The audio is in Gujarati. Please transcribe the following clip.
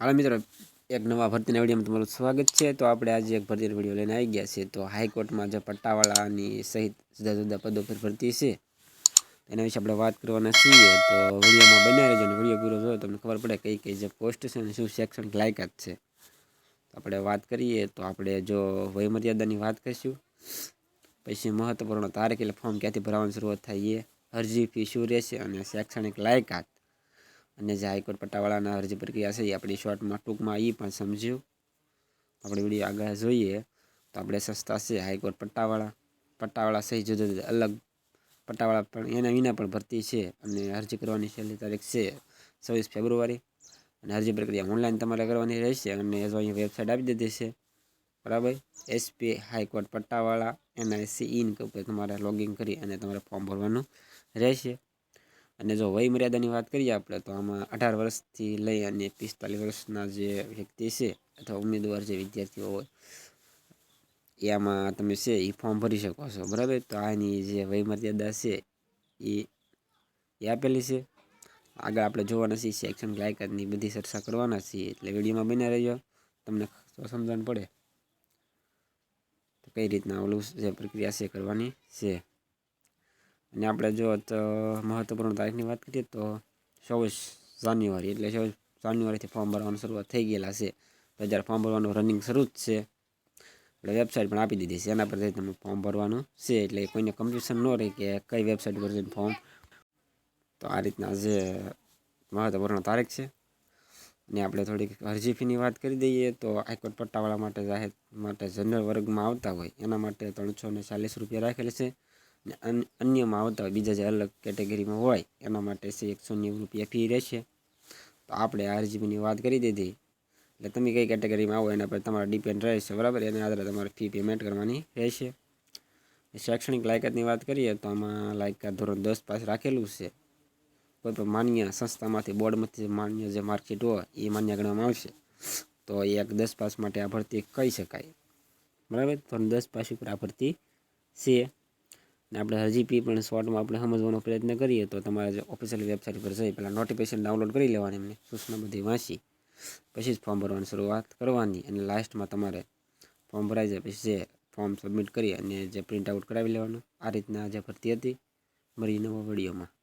હાલો મિત્રો, એક નવા ભરતીના વિડીયોમાં તમારું સ્વાગત છે. તો આપણે આજે એક ભરતીનો વીડિયો લઈને આવી ગયા છે તો હાઈકોર્ટમાં જે પટ્ટાવાળાની સહિત જુદા જુદા પદો પર ભરતી છે, એના વિશે આપણે વાત કરવાના છીએ. તો વિડીયોમાં બન્યા રહેજો અને વીડિયો પૂરો જોયો તમને ખબર પડે કઈ કઈ જે પોસ્ટ છે અને શું શૈક્ષણિક લાયકાત છે. આપણે વાત કરીએ, તો આપણે જો વયમર્યાદાની વાત કરીશું, પછી મહત્વપૂર્ણ તારીખ એટલે ફોર્મ ક્યાંથી ભરવાની શરૂઆત થાય એ, અરજી ફી શું રહેશે અને શૈક્ષણિક લાયકાત. અને જે હાઈકોર્ટ પટ્ટાવાળાના અરજી પ્રક્રિયા છે એ આપણી શોર્ટમાં ટૂંકમાં એ પણ સમજ્યું. આપણે વીડિયો આગળ જોઈએ તો આપણે સસ્તા છે હાઈકોર્ટ પટ્ટાવાળા પટ્ટાવાળા સહિત જુદા જુદા અલગ. પટ્ટાવાળા પણ એના વિના પણ ભરતી છે અને અરજી કરવાની છેલ્લી તારીખ છે છવ્વીસ ફેબ્રુઆરી. અને અરજી પ્રક્રિયા ઓનલાઈન તમારે કરવાની રહેશે અને જો અહીંયા વેબસાઇટ આપી દીધી છે. બરાબર? એસપી હાઈકોર્ટ પટ્ટાવાળા એનઆઈસી ઇન ઉપર તમારે લોગિન કરી અને તમારે ફોર્મ ભરવાનું રહેશે. અને જો વય મર્યાદાની વાત કરીએ આપણે, તો આમાં અઢાર વર્ષથી લઈ અને પિસ્તાલીસ વર્ષના જે વ્યક્તિ છે અથવા ઉમેદવાર જે વિદ્યાર્થીઓ હોય, એ આમાં તમે છે એ ફોર્મ ભરી શકો છો. બરાબર? તો આની જે વય મર્યાદા છે એ એ આપેલી છે. આગળ આપણે જોવાના છીએ સેક્શન લાયકાતની બધી ચર્ચા કરવાના છીએ. એટલે વિડીયોમાં બન્યા રહેજો. તમને સમજણ પડે. તો કઈ રીતના ઓલું જે પ્રક્રિયા છે કરવાની છે. અને આપણે જો મહત્વપૂર્ણ તારીખની વાત કરીએ તો ચોવીસ જાન્યુઆરી, એટલે ચોવીસ જાન્યુઆરીથી ફોર્મ ભરવાની શરૂઆત થઈ ગયેલા છે. તો જ્યારે ફોર્મ ભરવાનું રનિંગ શરૂ જ છે, એટલે વેબસાઇટ પણ આપી દીધી છે. એના પર તમે ફોર્મ ભરવાનું છે. એટલે કોઈને કન્ફ્યુઝન ન રહે કે કઈ વેબસાઇટ પર જઈને ફોર્મ તો આ રીતના જે મહત્વપૂર્ણ તારીખ છે. અને આપણે થોડીક અરજી ફીની વાત કરી દઈએ તો હાઈકોર્ટ પટ્ટાવાળા માટે જાહેર, માટે જનરલ વર્ગમાં આવતા હોય. એના માટે ત્રણસો ને ચાલીસ રૂપિયા રાખેલ છે. અન્યમાં આવતા હોય, બીજા જે અલગ કેટેગરીમાં હોય, એના માટે છે એકસો નેવું રૂપિયા ફી રહેશે. તો આપણે આરજીબીની વાત કરી દીધી. એટલે તમે કઈ કેટેગરીમાં આવો, એના પર તમારે ડિપેન્ડ રહેશે, બરાબર? એના આધારે તમારે ફી પેમેન્ટ કરવાની રહેશે. શૈક્ષણિક લાયકાતની વાત કરીએ, તો આમાં લાયકાત ધોરણ દસ પાસ રાખેલું છે. કોઈ પણ માન્ય સંસ્થામાંથી, બોર્ડમાંથી માન્ય જે માર્કશીટ હોય, એ માન્ય ગણવામાં આવશે. તો એક દસ પાસ માટે આ ભરતી કહી શકાય? બરાબર? ધોરણ દસ પાસ ઉપર આ ભરતી છે. અને આપણે હજી પી પણ શોર્ટમાં આપણે સમજવાનો પ્રયત્ન કરીએ તો તમારે જે ઓફિશિયલ વેબસાઇટ પર જઈ પહેલાં નોટિફિકેશન ડાઉનલોડ કરી લેવાની, એમને સૂચના બધી વાંચી. પછી જ ફોર્મ ભરવાની શરૂઆત કરવાની અને લાસ્ટમાં તમારે ફોર્મ ભરાઈ જાય, પછી જે ફોર્મ સબમિટ કરી અને જે પ્રિન્ટ આઉટ કરાવી લેવાનું, આ રીતના જે ભરતી હતી, મરી નવા વિડીયોમાં.